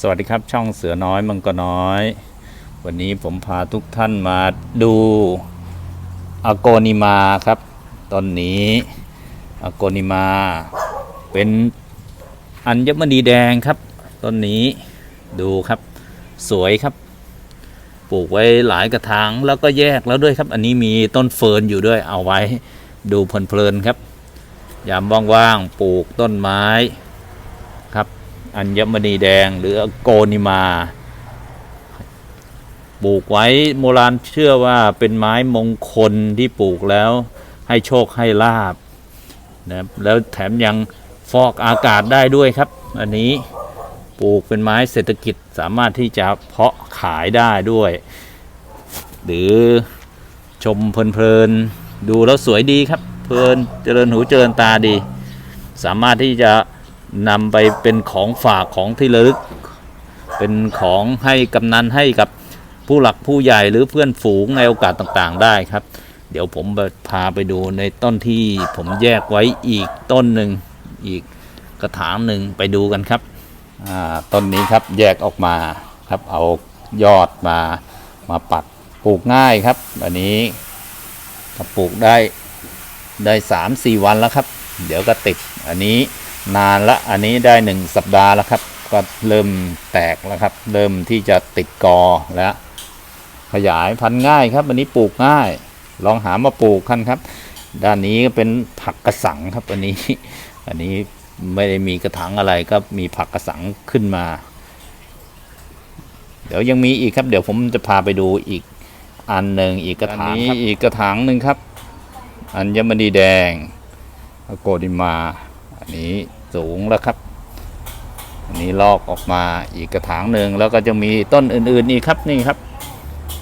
สวัสดีครับช่องเสือน้อยมังกรน้อย วันนี้ผมพาทุกท่านมาดูอโกนิมาครับต้นนี้อโกนิมา เป็นอัญมณีแดงครับต้นนี้ดูครับสวยครับปลูกไว้หลายกระถางแล้วก็แยกแล้วด้วยครับ อันนี้มีต้นเฟิร์นอยู่ด้วยเอาไว้ดูเพลินๆครับ ยามว่างๆปลูกต้นไม้ อัญมณีแดง หรือโกนิมาปลูกไว้โบราณเชื่อว่าเป็นไม้มงคลที่ปลูกแล้วให้โชคให้ลาบนะครับแล้วแถมยังฟอกอากาศได้ด้วยครับ อันนี้ปลูกเป็นไม้เศรษฐกิจสามารถที่จะเพาะขายได้ด้วย หรือชมเพลินๆดูแล้วสวยดีครับ เพลินเจริญหูเจริญตาดี สามารถที่จะ นำไปเป็นของฝากของที่ระลึก เป็นของให้กำนันให้กับผู้หลักผู้ใหญ่หรือเพื่อนฝูงในโอกาสต่างๆ ได้ครับ เดี๋ยวผมพาไปดูในต้นที่ผมแยกไว้อีกต้นหนึ่งอีกกระถางหนึ่งไปดูกันครับต้นนี้ครับแยกออกมาครับเอายอดมามาปัดปลูกง่ายครับ อันนี้ปลูกได้ได้สามสี่วันแล้วครับ เดี๋ยวก็ติดอันนี้ นานละอันนี้ได้หนึ่งสัปดาห์แล้วครับ ก็เริ่มแตกแล้วครับ เริ่มที่จะติดกอแล้ว ขยายพันธุ์ง่ายครับอันนี้ปลูกง่าย ลองหามาปลูกกันครับ ด้านนี้ก็เป็นผักกระสังครับอันนี้ อันนี้ไม่ได้มีกระถางอะไรก็มีผักกระสังขึ้นมา เดี๋ยวยังมีอีกครับ เดี๋ยวผมจะพาไปดูอีกอันหนึ่งอีกกระถางนี้อีกกระถางหนึ่งครับ อัญมณีแดงโกดิมา อันนี้สูงแล้วครับ อันนี้ลอกออกมาอีกกระถางหนึ่งแล้วก็จะมีต้นอื่นๆอีกครับนี่ครับ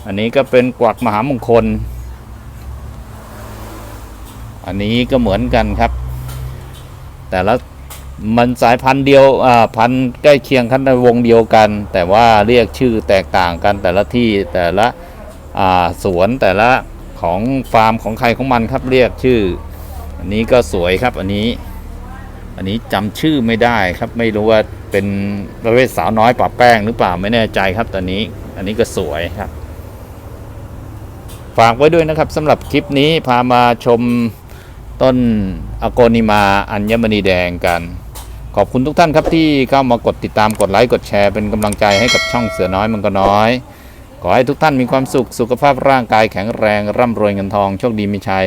อันนี้ก็เป็นกวักมหามงคล อันนี้ก็เหมือนกันครับ แต่ละมันสายพันธุ์เดียวอ่าพันธุ์ใกล้เคียงกันในวงเดียวกัน แต่ว่าเรียกชื่อแตกต่างกันแต่ละที่แต่ละอ่าสวนแต่ละของฟาร์มของใครของมันครับเรียกชื่อ อันนี้ก็สวยครับอันนี้ อันนี้จำชื่อไม่ได้ครับ ไม่รู้ว่าเป็นประเภทสาวน้อยปะแป้งหรือเปล่าไม่แน่ใจครับตอนนี้ อันนี้ก็สวยครับ ฝากไว้ด้วยนะครับสำหรับคลิปนี้พามาชมต้นอโกนิมาอัญมณีแดงกัน ขอบคุณทุกท่านครับที่เข้ามากดติดตามกดไลค์กดแชร์เป็นกำลังใจให้กับช่องเสือน้อยมันก็น้อย ขอให้ทุกท่านมีความสุขสุขภาพร่างกายแข็งแรงร่ำรวยเงินทองโชคดีมีชัย